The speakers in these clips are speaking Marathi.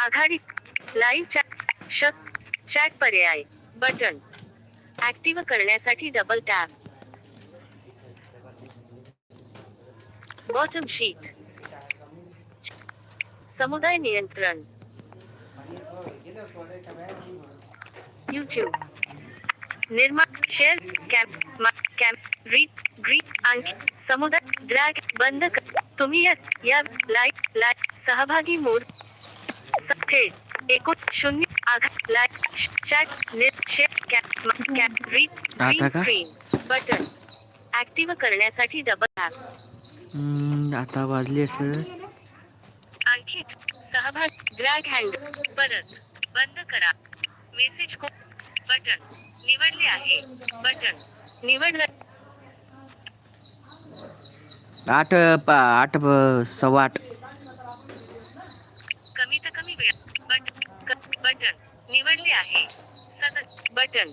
आघाडी लाईव्ह चॅट शक चॅट पर्याय बटन ऍक्टिव्ह करण्यासाठी डबल टॅप बॉटम शीट समुदाय नियंत्रण. यूट्यूब निर्माण share camp camp read greet आणखी समुदाय ड्रॅग बंद कर. तुम्ही या या लाईक लाईक सहभागी मोड थेट एकूण शून्य आघा like chat net share camp मा- कॅम्प रीड आता ग्रीन का? स्क्रीन बटन ऍक्टिव्ह करण्यासाठी डबल टॅप आता वाजले असं आणखी सहभाग ड्रॅग हँड परत बंद करा. मेसेज को बटन निवडले आहे. बटन निवडलं आठ आठ सव्वा आठ कमीत कमी वेळ बटन क- बटन निवडले आहे. सदस्य बटन.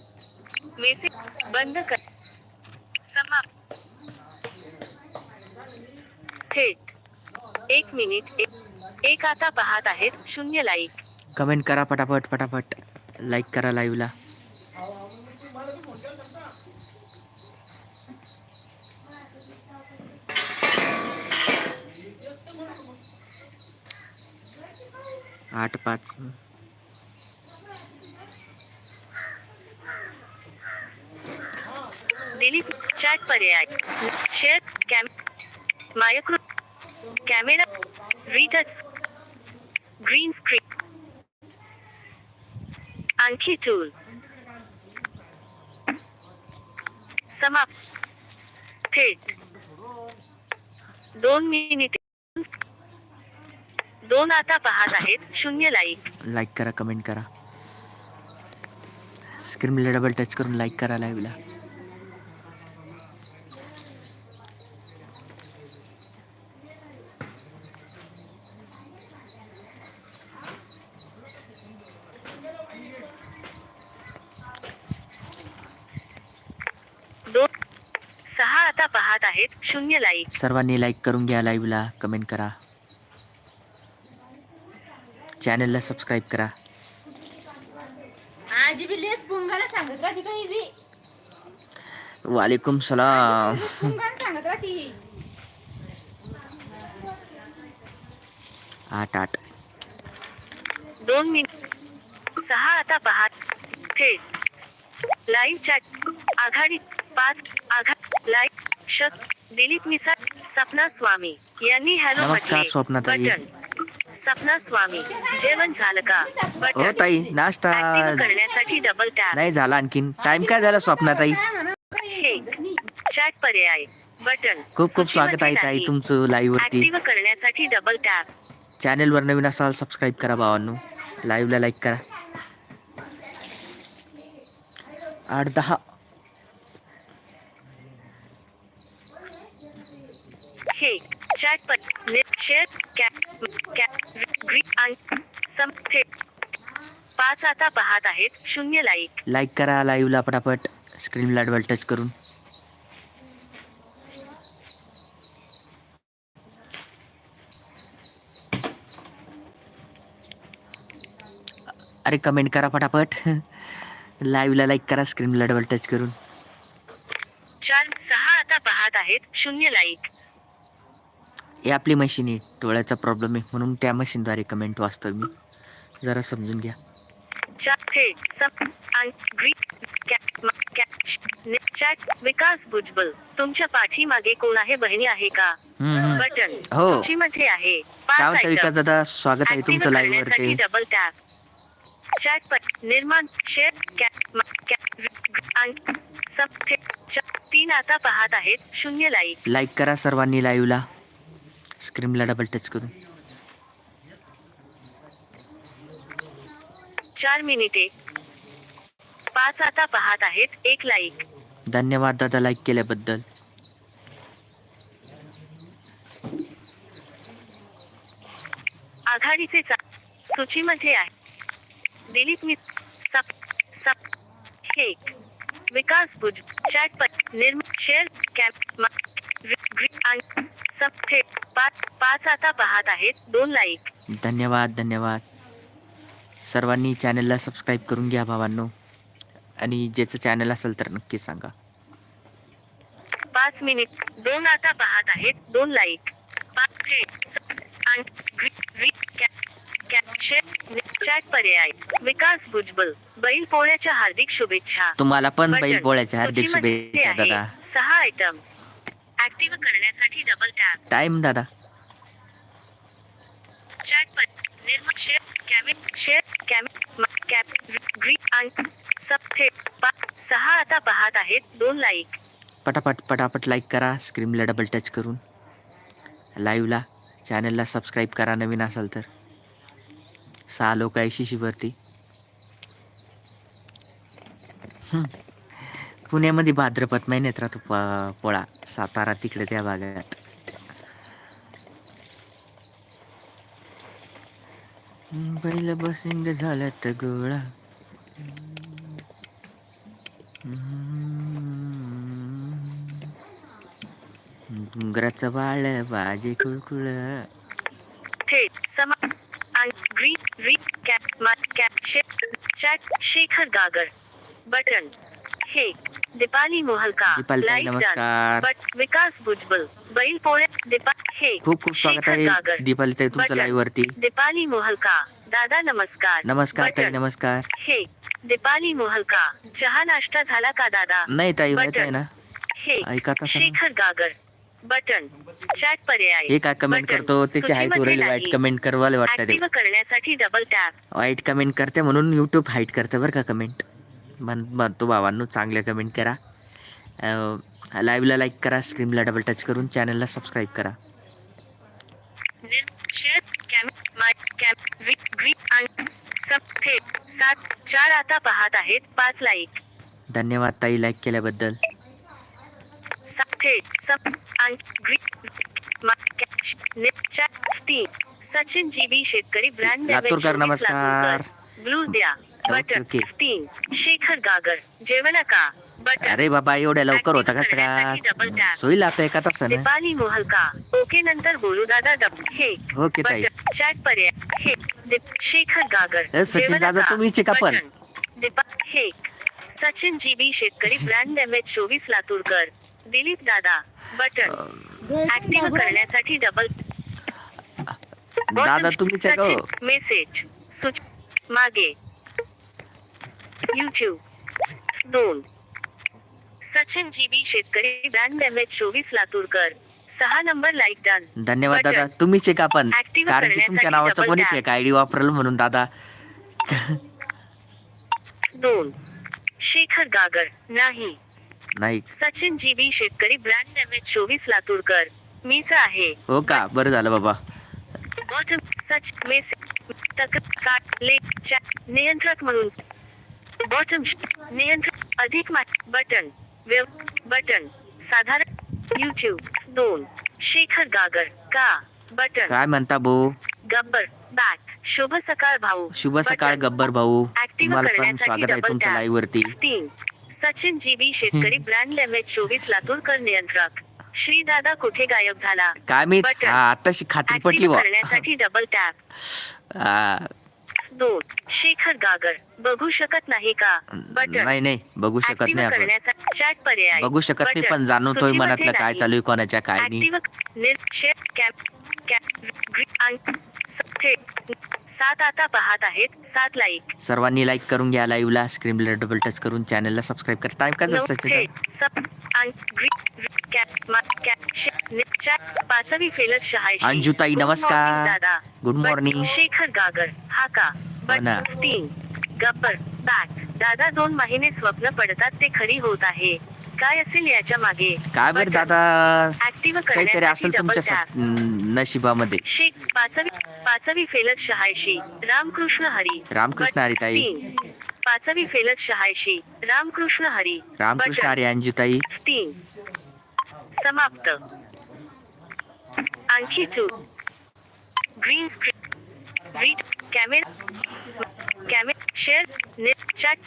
मेसेज बंद कर. समाप्त. थेट. एक मिनिट. एक एक आता पाहत आहेत शून्य लाईक. कमेंट करा पटापट पटापट. लाईक करा लाईव्हला. आठ पाच दिलीप चॅट पर्याय. शेअर कॅम मायकृत कॅमेरा रिटच ग्रीन स्क्रीन आणखी टूल समाप्त. थेट दोन मिनिटे दोन आता पाहत आहेत. शून्य लाईक लाईक करा कमेंट करा. स्क्रीनला डबल टच करून लाईक करा लाईव्हला दोन सहा आता पाहत आहेत शून्य लाईक सर्वांनी लाईक करून घ्या लाईव्हला कमेंट करा. चॅनलला सबस्क्राईब करा. आजी बी लेस पुंगाला सांगत राहती काही बी? वालेकुम सलाम. पुंगाला सांगत राहती आठ आठ. दोन मिनिट. सहा आता पाहत. थेट लाईव्ह चॅट आघाडी. पाच. आघा लाईव्ह दिलीप मिसाळ सपना स्वामी यांनी हॅलो नमस्कार, म्हटले. स्वप्नाताई. बटन. सपना स्वामी जेवण झालं का? हो बटन ताई नाश्ता. ऍक्टिव्ह करण्यासाठी डबल टॅप नाही झाला आणखीन. टाइम काय झाला स्वप्ना ताई हे चॅट पर्याय. बटन. खूप खूप स्वागत आहे ताई तुमचं लाईव्ह वरती. ऍक्टिव्ह करण्यासाठी डबल टॅप चॅनलवर नवीन असाल सबस्क्राईब करा भावांनो. लाईव्हला लाईक करा. आठ दहा. हे चॅट पर शेअर कॅप कॅप ग्रीन आणि सम पाच आता पाहत आहेत शून्य लाईक लाईक करा लाईव्हला पटापट. स्क्रीनला डबल टच करून. अरे कमेंट करा पटापट. लाईव्हला लाईक करा स्क्रीनला डबल टच करून. चार सहा आता पाहत आहेत शून्य लाईक ही आपली मशीन आहे. डोळ्याचा प्रॉब्लेम आहे. म्हणून त्या मशीनद्वारे कमेंट वाचतो मी. जरा समजून घ्या. विकास भुजबल. तुमच्या पाठीमागे कोण आहे? बहिणी आहे का. बटन हो. सूचीमध्ये आहे. काय पाच म्हणता विकास. दादा? स्वागत आहे तुमचं लाईव्ह वरती. डबल टॅप चॅट पर निर्माण शेअर कॅप तीन आता पाहत आहेत. शून्य लाईक लाईक करा सर्वांनी लाईव्हला स्क्रीनला डबल टच करून. चार मिनिटे. पाच आता पाहत आहेत एक लाईक धन्यवाद दादा लाईक केल्याबद्दल. आघाडीचे सूचीमध्ये आहे. दिलीप मी सप सप हेक विकास भुज चॅट पर निर्म शेअर कॅप पाच पाच आता पाहत आहेत. दोन लाईक धन्यवाद धन्यवाद. सर्वांनी चॅनलला सबस्क्राईब करून घ्या भावांनो. आणि ज्याचं चॅनल असेल तर नक्की सांगा. पाच मिनिट दोन आता पाहत आहेत. दोन लाईक पर्याय. विकास भुजबळ बैल पोळ्याच्या हार्दिक शुभेच्छा. तुम्हाला पण. बैल पोळ्याच्या हार्दिक शुभेच्छा. दादा. सहा आयटम ऍक्टिव्ह करण्यासाठी डबल टॅप टाइम दादा. चॅट पर निर्मा शेअर कॅमे शेअर कॅमे म- कॅप ग्री आणि सब थेट पा- सहा आता पाहत आहेत. दोन लाईक पटापट पटापट लाईक करा. स्क्रीनला डबल टच करून. लाईव्हला चॅनलला सबस्क्राईब करा नवीन असाल तर. सहा लोक ऐंशी वरती. हम्म. पुण्यामध्ये भाद्रपद महिन्यात राहतो प- पोळा. सातारा तिकडे त्या भागात. बैल बसिंग झाल्यात गोळा. डोंगराचं बाळ बाजे कुळकुळ. थेट आणि cap cap chat Shekhar Gagar. Button हे दीपाली मोहलका दीपाली लाईक नमस्कार. बट विकास भुजबळ बैल पोळ्या दीपा हे खूप खूप स्वागत शेखर आहे गागर दीपाली ताई तुमचं बटन. लाईव्ह वरती दीपाली मोहलका दादा नमस्कार नमस्कार ताई बटन. नमस्कार हे दीपाली मोहलका चहा नाश्ता झाला का दादा नाही ताई व्हायचं. आहे ना हे ऐका. शेखर गागर बटन चॅट पर्याय हे काय कमेंट बटन. करतो त्याची हाईट सूचीमध्ये उरेल वाईट नाही. कमेंट करवाले वाटतं ते ऍक्टिव्ह करण्यासाठी डबल टॅप वाईट कमेंट करते म्हणून यूट्यूब हाईट करते बरं का कमेंट म्हण म्हणतो भावांनो चांगले कमेंट करा. लाईव्हला लाईक करा स्क्रीनला डबल टच करून चॅनलला सबस्क्राईब करा चार आता पाहत आहेत पाच लाईक धन्यवाद ताई लाईक केल्याबद्दल. सचिन जीबी शेतकरी ब्रँड नमस्कार. ब्लू द्या. बटन. तीन शेखर गागर जेवला का बटन अरे बाबा एवढ्या लवकर होता का double का tap. सोयील आता एका तासानं दीपाली मोहलका ओके नंतर बोलू दादा डब हे ओके ताई. बटन चॅट पर्याय. हे दीप शेखर गागर ए, सचिन जेवला दादा, का? तुम्हीच का पण? बटन. दीपा हे सचिन जीबी शेतकरी ब्रँड एम एच चोवीस लातूरकर. दिलीप दादा बटन ऍक्टिव्ह करण्यासाठी डबल दादा तुम्हीच आहे का हो? मेसेज सुच मागे. युट्यूब दोन. सचिन जीबी शेतकरी ब्रँड चोवीस लातूरकर सहा नंबर लाईक डन धन्यवाद. दादा तुम्हीच आहे का पण Active कारण की करण्यासाठी तुमच्या नावाचं double कोणी tap. फेक आयडी वापरलं म्हणून दादा. दोन. शेखर गागर. नाही. नाही. सचिन जीबी शेतकरी ब्रँड एम एच चोवीस लातूरकर मीच आहे. हो का? बरं झालं बाबा. बॉटम सच मेसेज तक काट ले चॅट नियंत्रक म्हणून बॉटम नियंत्रक अधिक बटन व्यव बटन साधारण युट्यूब दोन शेखर गागर का बटन काय म्हणता भाऊ गब्बर बॅक शुभ सकाळ भाऊ शुभ सकाळ. गब्बर भाऊ तुम्हाला पण करण्यासाठी स्वागत आहे double तुमच्या tap. लाईव्ह वरती तीन सचिन जीबी शेतकरी ब्रँड एच चोवीस लातूरकर नियंत्रक श्री दादा कुठे गायब झाला काय मी बटन. हा आताशी खात्री पटली ऍक्टिव्ह करण्यासाठी डबल टॅप हा, दोन शेखर गागर बघू शकत नाही का? बटन नाही नाही बघू शकत नाही आपण. चॅट पर्याय. बघू शकत नाही. पण जाणवतोय मनातलं काय. चालू आहे कोणाच्या काय नाही. सात आता पाहत आहेत. सात लाईक सर्वांनी लाईक करून घ्या लाईव्हला स्क्रीनला डबल टच करून चॅनलला सबस्क्राईब करा. टाइम काय नऊ पाचवी फेलत शहाऐंशी अंजुताई, नमस्कार. दादा बट- morning. शेखर गागर हा का हो ना. बट तीन गब्बर बॅक दादा दोन महिने स्वप्न पडतात ते खरी होत आहे काय असेल याच्या मागे काय बरं बटन. दादा ऍक्टिव्ह काहीतरी करण्यासाठी असेल double तुमच्या tap. स- न- नशिबामध्ये शेख पाचवी पाचवी फेलत शहाऐंशी रामकृष्ण हरी रामकृष्ण बट- हरी ताई. तीन पाचवी फेलत शहाऐंशी. रामकृष्ण हरी. रामकृष्ण. हरी अंजुताई तीन. समाप्त. आणखी to green screen read camera camera share chat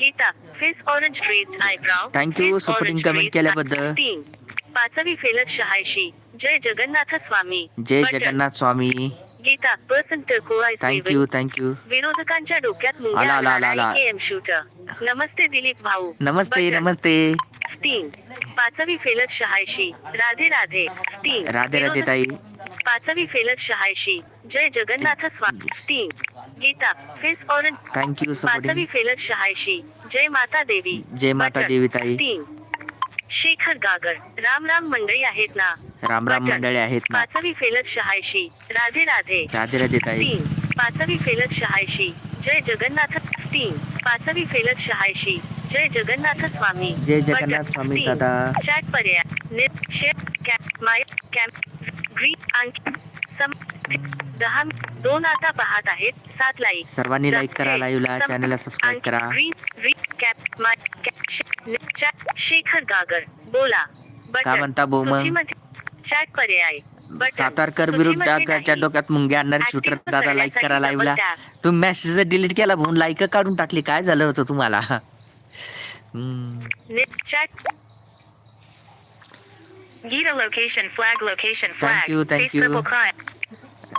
Gita face orange traced eyebrow you, supporting comment केल्याबद्दल. तीन. पाचवी फेलत शहाऐंशी. जय जगन्नाथ स्वामी. जय. Jagannath Swami. Gita person turquoise thank you thank you विरोधकांच्या डोक्यात आला, मुंग्या आला, आला, आला. एम शूटर नमस्ते दिलीप भाऊ. नमस्ते बटन. नमस्ते. तीन. पाचवी फेलत शहाऐशी. राधे राधे. तीन. राधे राधे ताई. पाचवी फेलत शहाऐशी. जय जगन्नाथ स्वामी तीन. Gita face orange thank you पाचवी सपोर्टिंग फेलत शहाऐशी. जय माता देवी. जय माता बटन. देवी ताई. तीन. शेखर गागर. राम राम मंडळी आहेत ना? राम राम बटन. मंडळी आहेत ना? पाचवी फेलत शहाऐशी. राधे राधे. राधे राधे ताई. तीन. पाचवी फेलत शहाऐशी. जय जगन्नाथ. तीन. पाचवी फेलत शहाऐशी. जय जगन्नाथ स्वामी. जय बटन. जगन्नाथ स्वामी तीन. दादा. चॅट पर्याय. Net share cap my cap green आणखी सम दहा दोन आता पाहत आहेत. सात लाईक. सर्वांनी लाईक करा लाईव्हला चॅनलला सबस्क्राईब करा. Green green cap my Shekhar Gagar बोला. काय म्हणता भाऊ मग चॅट पर्याय सातारकर डोक्यात मुंगे आणणारे शूटर दादा लाईक करा लाईव्हला तुम्ही मेसेज डिलीट केला भाऊ लाईक काढून टाकली काय झालं होतं तुम्हाला?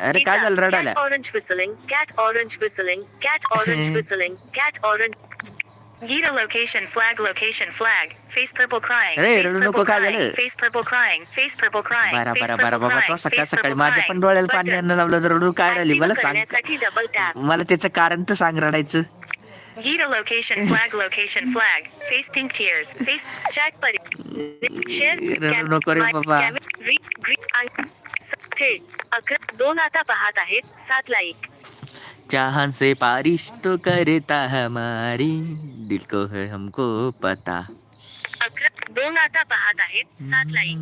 अरे काय झालं रडाला orange whistling cat orange whistling cat orange whistling cat orange Gita location flag location flag. Face purple crying. अरे, face रडू purple नको, काय crying, झालं? Face purple crying. Face purple crying. बरा face बरा purple बरा बाबा crying, तो सकाळ face सकाळी purple माझ्या crying. पण डोळ्याला Button. पाणी आणलं लावलं तर रडू काय राहिली Active मला सांग करण्यासाठी डबल टॅप मला त्याचं कारण तर सांग रडायचं Gita location flag location flag. Face pink tears. Face chat पर share रडू नको रे बाबा. ग्रीन थेट अकरा दोन आता पाहत आहेत सात लाईक चाहन से बारिश तो करता हमारी दिल को है हमको पता। दोन आता पाहत आहेत सात लाईक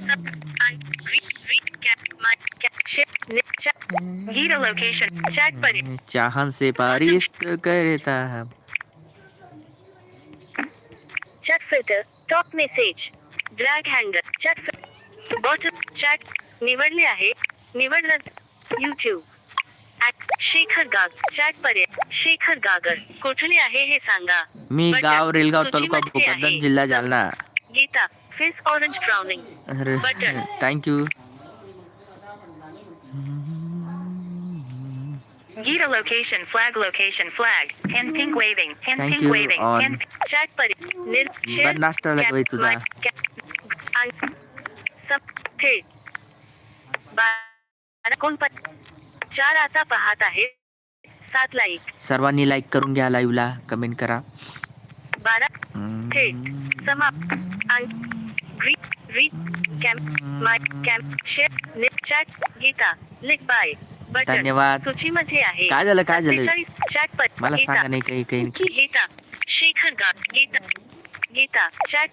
सब लोकेशन चॅट पर चाहन से बारिश तो करता हम chat filter top message drag handle chat bottom chat निवडले आहे निवडलं युट्यूब शेखर गाग चॅट पर्याय शेखर गागर कुठले आहे हे सांगा मी. गाव रेलगाव तालुका भोकरदन जिल्हा Jalna Gita face orange browning button. Thank you Gita location flag location flag hand pink waving hand Thank pink you, waving on. hand chat पर निर बरं, नाश्ता झाला का बाई तुझा? सब थेट बारा कोण पण चार आता पाहत आहेत. सात लाईक सर्वांनी लाईक करून घ्या लाईव्हला कमेंट करा. बारा. थेट समाप्त. Green green camp my camp share net chat Gita like by button धन्यवाद. सूचीमध्ये आहे. काय झालं, काय झालं? 47 चॅट पर मला सांगा नाही काही काही. गीता. शेखर गा गीता. गीता. चॅट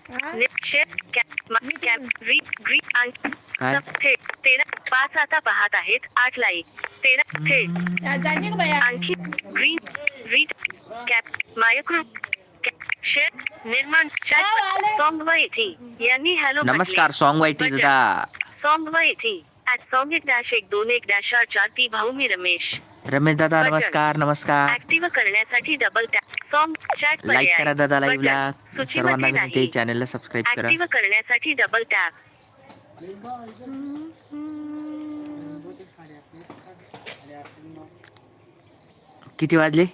थेट तेरा पाच आता पाहत आहेत. आठ लाईक तेरा थेट आणखी green read cap my group share निर्माण. सॉन्ग वायटी यांनी हॅलो नमस्कार सॉन्ग वाईटी बटन. दादा. सॉन्ग वायटी ऍट सॉन्ग एक डॅश एक दोन एक डॅश आठ चार पी भाऊ मी रमेश. रमेश दादा. नमस्कार नमस्कार. ऍक्टिव्ह करण्यासाठी double tap song chat like करा दादा लाईव्हला सूचीमध्ये नाही. चॅनलला सबस्क्राईब करा. ऍक्टिव्ह करण्यासाठी डबल टॅप किती वाजले?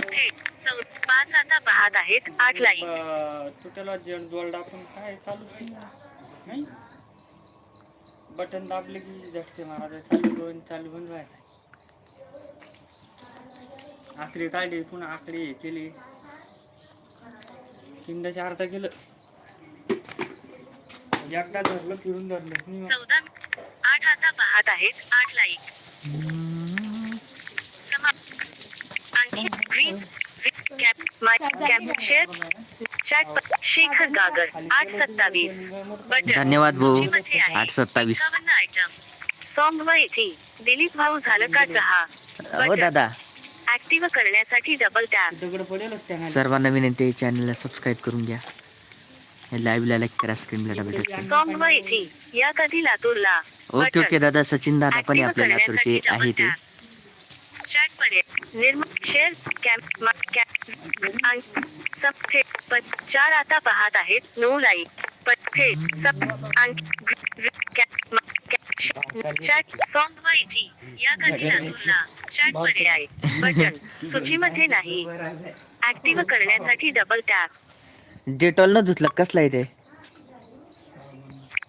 पाच आता पाहत आहेत आठ लाईन तुट्याला जण जोड आपण काय चालूच नाही बटन दाबले की झटके मारा चालू दोन चालू बंद व्हायचं आकडे काढले पुन्हा आकडे हे केले. तीनदा अर्धा केलं. एकदा धरलं फिरून धरलंच नाही मग. चौदा आठ आता पाहत आहेत. आठ लाईक आणखी green cap my cap share chat Shekhar Gagar आठ सत्तावीस. बटन धन्यवाद भाऊ. सूचीमध्ये आहे. आठ सत्तावीस. आयटम सॉन्ग वायटी दिलीप भाऊ झालं का चहा? हो दादा. ऍक्टिव्ह करण्यासाठी डबल टॅप दगड पडेलच त्या सर्वांना विनंती आहे चॅनलला सबस्क्राईब करून घ्या. लाईव्हला लाईक करा स्क्रीनला डबल टच करा. सॉन्ग वायटी या कधी लातूरला? ओके ओके दादा सचिन दादा पण आपल्या लातूरचे आहे ते. चॅट शेअर कॅम्प चार आता पाहत आहेत. नो लाईक सब चॅट सॉन्ग माहिती. या कधी चॅट पर्याय बटन सूचीमध्ये नाही. ऍक्टिव्ह करण्यासाठी डबल टॅप डेटॉल न धुतलं कसला आहे ते?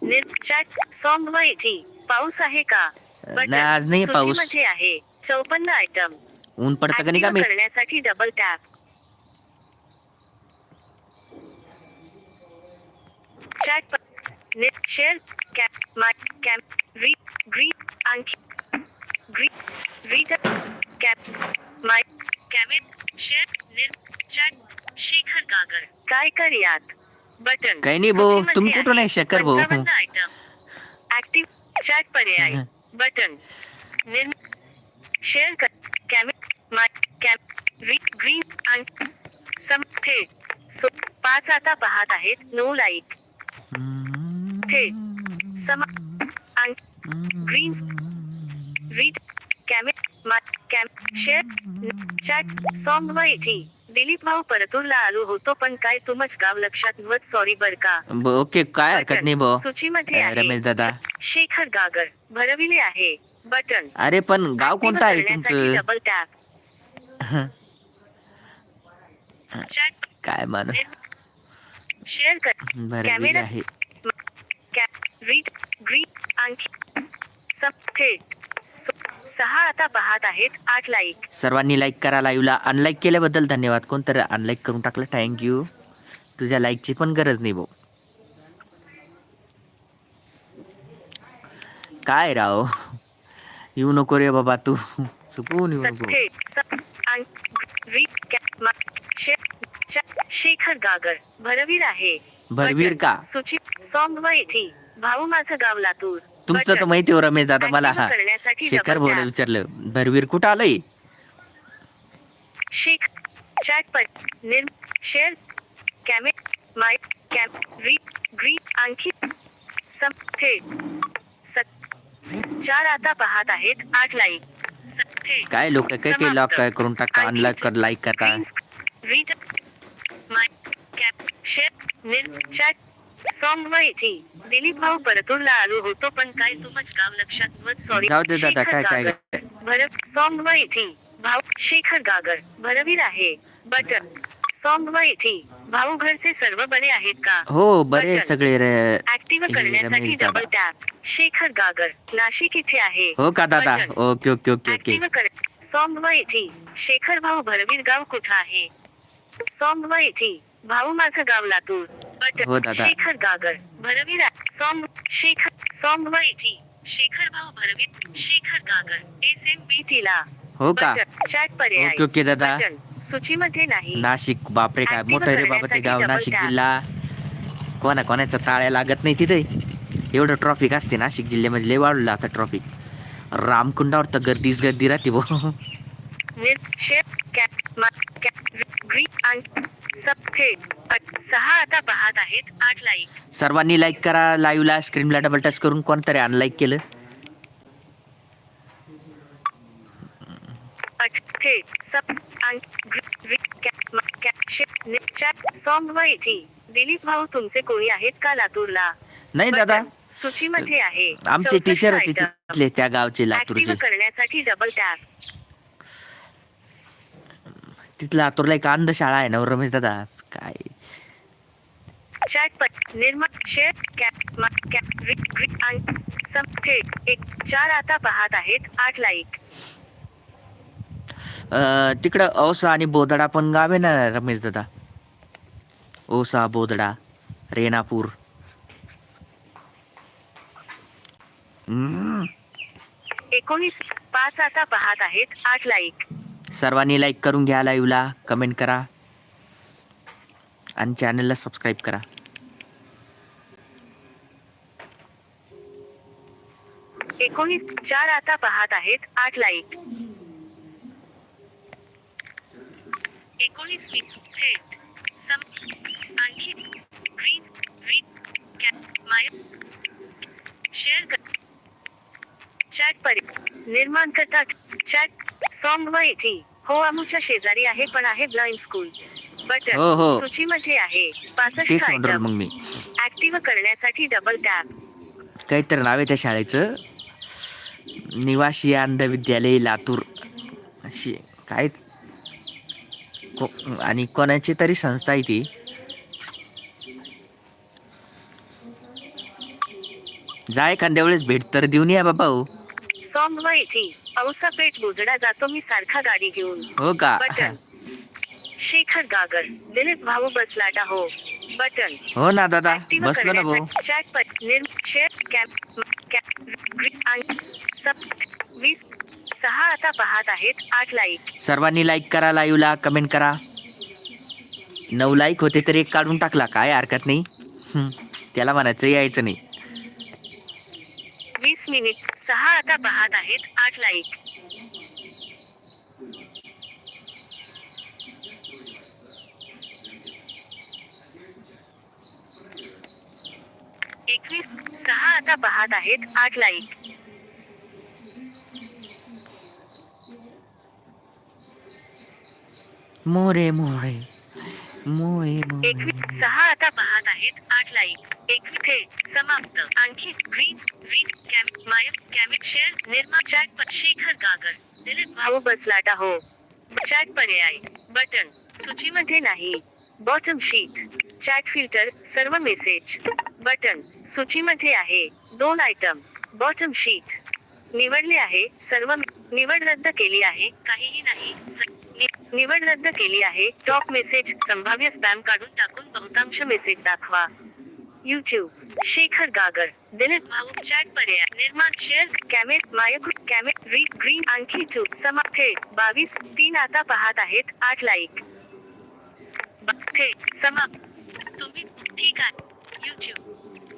निर चॅट सॉन्ग माहिती. पाऊस आहे का? नाही, आज नाहीये पाऊस. आहे. चौपन्न आयटम ऊन पडतं का नाही का मी? करण्यासाठी double tap chat share cap my cap री ग्री आणखी ग्री रीड कॅप माय कॅमेट शेअर निर चॅट शेखर गागर. काय कर यात बटन. काही नाही भाऊ, सूचीमध्ये तुम्ही कुठून आहे शेखर भाऊ? आयटम ऍक्टिव्ह चॅट पर्याय हं. बटन. निर्म शेअर कर. कॅमे माय कॅप री ग्रीन आणि सम थेट सो पाच आता पाहत आहेत. नो लाईक थेट सम आणि ग्रीन रीड कॅमे my cam share chat song माहिती दिलीप भाऊ परतूरला आलो होतो पण काय तुमच गाव लक्षात वत सॉरी बर का. ओके काय हरकत नाही भाऊ सूचीमध्ये आहे रमेश दादा. शेखर गागर भरविले आहे बटन. अरे पण गाव कोणतं आहे तुमचं डबल टॅप चॅट. काय मान शेअर कर. कॅमेरा आहे. रीड ग्रीन आणखी सब थेट सो- सहा आता पाहत आहेत आठ लाईक सर्वांनी लाईक करा लाईव्हला अनलाईक केल्याबद्दल धन्यवाद. कोणतरी अनलाईक करून टाकलं. थँक्यू तुझ्या लाईकची पण गरज नाही भाऊ. काय राव? येऊ नको रे बाबा तू. चुकून येऊ नको. शेखर गागर. भरवीर आहे. भरवीर. का? सूची सॉन्ग माहिती भाऊ माझं गाव लातूर. तुमचं तर. माहिती हो रमेश दादा मला हा शेखर tap. विचारलं भरवीर कुठं आलंय शेख चॅट पर निर्म शेअर कॅमे माय कॅम री ग्रीन आणखी सम थेट चार आता पाहत आहेत आठ लाईक काय लोक काय काय. लॉक काय करून टाकता आणखी अनलॉक कर लाईक करता रीड माय कॅप शेअर निर्म चॅट सॉन्ग माहिती दिलीप भाऊ परतूरला आलो होतो पण काय तुमच गाव लक्षात वत सॉरी जाऊ दे दादा, काय- काय- भरत सॉन्ग माहिती भाऊ शेखर गागर भरवीर आहे. बटन सॉन्ग माहिती भाऊ घरचे सर्व बरे आहेत का? हो बरे. सगळे रे. ऍक्टिव्ह हे करण्यासाठी रमेश डबल टॅप शेखर गागर नाशिक इथे आहे. हो का दादा? Button. Okay okay okay okay. Active कर सॉन्ग माहिती शेखर भाऊ भरवीर गाव कुठं आहे? सॉन्ग माहिती भाऊ माझं गाव लातूर. हो दादा. शेखर गागर भरवीर सॉन्ग शेखर सॉन्ग शेखर भाऊ भरवीर शेखर गागर एस एम बी हो का? चॅट पर्याय ओके ओके दादा. बटन सूचीमध्ये नाही. नाशिक बापरे काय Active मोठं रे बाबा ते गाव नाशिक. जिल्हा. कोणा कोणाच्या टाळ्या लागत नाही तिथे. एवढं ट्रॉफिक असते नाशिक जिल्ह्यामध्ये लय वाढलं आता ट्रॉफिक रामकुंडावर तर गर्दीच गर्दी राहते निर शेअर कॅप सहा आता पाहत आहेत आठ लाईक सर्वांनी लाईक करा लाईव्हला स्क्रीनला डबल टच करून कोणतरी अनलाईक केलं. दिलीप भाऊ तुमचे कोणी आहेत का लातूरला? नाही दादा. सूचीमध्ये आहे. आमचे 64 टीचर होते. तिथले त्या गावचे लातूरचे. करण्यासाठी डबल टॅप तिथं लातूरला एक अंधशाळा आहे ना रमेश दादा? काय? चॅट शेअर कॅप कॅप एक चार आता पाहत आहेत आठ लाईक तिकडं औसा आणि बोदडा पण गाव आहे ना रमेश दादा? ओसा बोदडा रेणापूर. हम्म. एकोणीस पाच आता पाहत आहेत आठ लाईक सर्वांनी लाईक करून घ्या लाईव्हला कमेंट करा. आणि चॅनलला सबस्क्राईब करा. एकोणीस चार आता पाहत आहेत आठ लाईक एकोणीस थेट. सम आणखी green green cap my share कर चॅट परि निर्माण करता चॅट सॉन्ग माहिती. हो आमच्या शेजारी आहे पण आहे ब्लाइंड स्कूल. बटन हो, हो. सूचीमध्ये आहे. तेच पासष्ट आयटम मग मी. ऍक्टिव्ह करण्यासाठी डबल टॅप काहीतरी नाव आहे त्या शाळेचं? निवासी अंध विद्यालय लातूर. अशी काय? को- आणि कोणाची तरी संस्था आहे ती. जा एखाद्या वेळेस भेट तर देऊन या बाबा हो. सॉन्ग व एटी औसापेठ बुधडा जातो मी सारखा गाडी घेऊन. हो का? बटन. शेखर गागर दिलीप भाऊ बसलाटा हो. बटन. हो ना दादा. ऍक्टिव्ह बसलो ना भाऊ. करण्यासाठी चॅट पट निर्म शेअर कॅप कॅप ग्रीन आणि सब वीस सहा आता पाहत आहेत आठ लाईक सर्वांनी लाईक करा लाईव्हला कमेंट करा. नऊ लाईक होते तर एक काढून टाकला काय हरकत नाही. हं, त्याला म्हणायचं यायचं नाही. मिनिट सहा आता पाहत आहेत आठ लाईक. एकवीस सहा आता पाहत आहेत आठ लाईक. मोरे मोरे. एकवीस सहा आता पाहत आहेत आठ लाईक. एकवीस हे समाप्त. आणखी ग्रीन्स ग्रीन कॅम माय कॅमिक शेअर निर्मा चॅट शेखर गागर. दिलीप भाऊ बसलाटा हो. चॅट पर्याय बटन. सूचीमध्ये नाही. बॉटम शीट चॅट फिल्टर सर्व मेसेज बटन. सूचीमध्ये आहे. दोन आयटम बॉटम शीट निवडले आहे. सर्व निवड रद्द केली आहे. काहीही नाही. निवड रद्द केली आहे. टॉप मेसेज संभाव्य स्पॅम काढून टाकून बहुतांश मेसेज दाखवा. युट्यूब शेखर गागर, दिलीप भाऊ, चॅट पर्याय, निर्माण शेअर, कॅमेट, मायक, कॅमेट, री ग्रीन आणखी टू समाप्त बावीस, तीन आता पाहत आहेत, आठ लाईक समाप्त. तुम्ही ठीक आहे. युट्यूब